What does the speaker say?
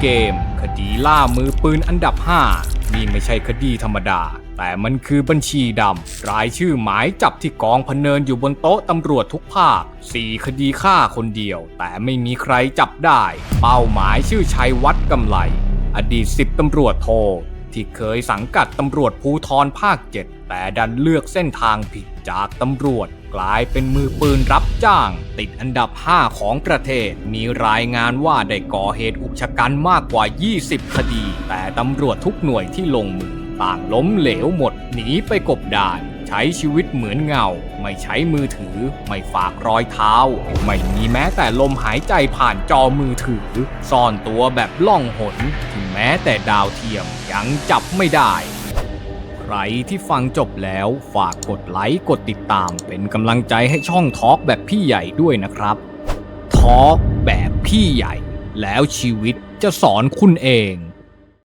เกม คดีล่ามือปืนอันดับ 5 นี่ไม่ใช่คดีธรรมดา แต่มันคือบัญชีดำ รายชื่อหมายจับที่กองพเนินอยู่บนโต๊ะตำรวจทุกภาค 4 คดีฆ่าคนเดียว แต่ไม่มีใครจับได้ เป้าหมายชื่อชัยวัดกำไลอดีตสิบตำรวจโท ที่เคยสังกัดตำรวจภูทรภาค 7 แต่ดันเลือกเส้นทางผิดจากตำรวจ กลายเป็นมือปืนรับจ้าง ติดอันดับ 5 ของประเทศ มีรายงานว่าได้ก่อเหตุอุกชะกันมากกว่า 20 คดี แต่ตำรวจทุกหน่วยที่ลงมือต่างล้มเหลวหมดหนีไปกบดาน ใช้ชีวิตเหมือนเงา ไม่ใช้มือถือ ไม่ฝากรอยเท้า ไม่มีแม้แต่ลมหายใจผ่านจอมือถือ ซ่อนตัวแบบล่องหนที่แม้แต่ดาวเทียมยังจับไม่ได้ ใครที่ฟังจบแล้วฝากกดไลค์กดติดตาม เป็นกำลังใจให้ช่องทอล์กแบบพี่ใหญ่ด้วยนะครับทอล์กแบบพี่ใหญ่ แล้วชีวิตจะสอนคุณเอง